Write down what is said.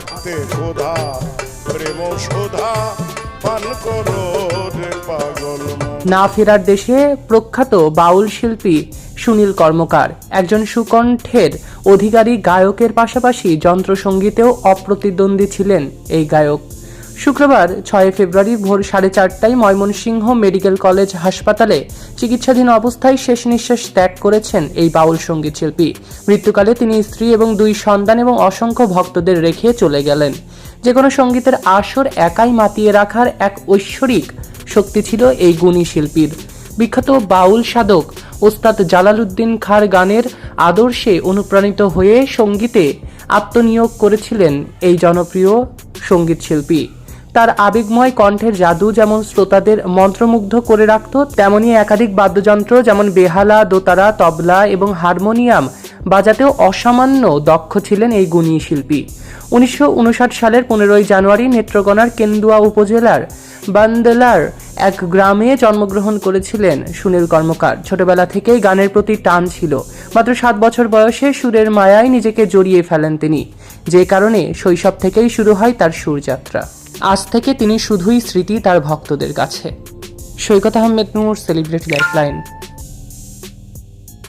থাকতে খোদা প্রেম সোধা, পান করো পাগল না ফেরার দেশে প্রখ্যাত বাউল শিল্পী সুনীল কর্মকার, একজন সুকণ্ঠের অধিকারী গায়কের পাশাপাশি যন্ত্রসঙ্গীতেও অপ্রতিদ্বন্দ্বী ছিলেন এই গায়ক। শুক্রবার, ছয় ফেব্রুয়ারি ভোর সাড়ে চারটায় ময়মনসিংহ মেডিকেল কলেজ হাসপাতালে চিকিৎসাধীন অবস্থায় শেষ নিঃশ্বাস ত্যাগ করেছেন এই বাউল সংগীত শিল্পী। মৃত্যুকালে তিনি স্ত্রী এবং দুই সন্তান এবং অসংখ্য ভক্তদের রেখে চলে গেলেন। যে কোনো সঙ্গীতের আসর একাই মাতিয়ে রাখার এক ঐশ্বরিক শক্তি ছিল এই গুণী শিল্পীর। বিখ্যাত বাউল সাধক ওস্তাদ জালালউদ্দিন খার গানের আদর্শে অনুপ্রাণিত হয়ে সঙ্গীতে আত্মনিয়োগ করেছিলেন এই জনপ্রিয় সংগীত শিল্পী। তার আবেগময় কণ্ঠের জাদু যেমন শ্রোতাদের মন্ত্রমুগ্ধ করে রাখত, তেমনি একাধিক বাদ্যযন্ত্র যেমন বেহালা, দোতারা, তবলা এবং হারমোনিয়াম বাজাতেও অসামান্য দক্ষ ছিলেন এই গুণী শিল্পী। উনিশশো উনষাট সালের পনেরোই জানুয়ারি নেত্রকোনার কেন্দুয়া উপজেলার বান্দেলার এক গ্রামে জন্মগ্রহণ করেছিলেন সুনীল কর্মকার। ছোটবেলা থেকেই গানের প্রতি টান ছিল। মাত্র সাত বছর বয়সে সুরের মায়ায় নিজেকে জড়িয়ে ফেলেন তিনি। যে কারণে শৈশব থেকেই শুরু হয় তার সুরযাত্রা। আজ থেকে তিনি শুধুই স্মৃতি তার ভক্তদের কাছে। Saikat Ahmed Noor celebrity lifeline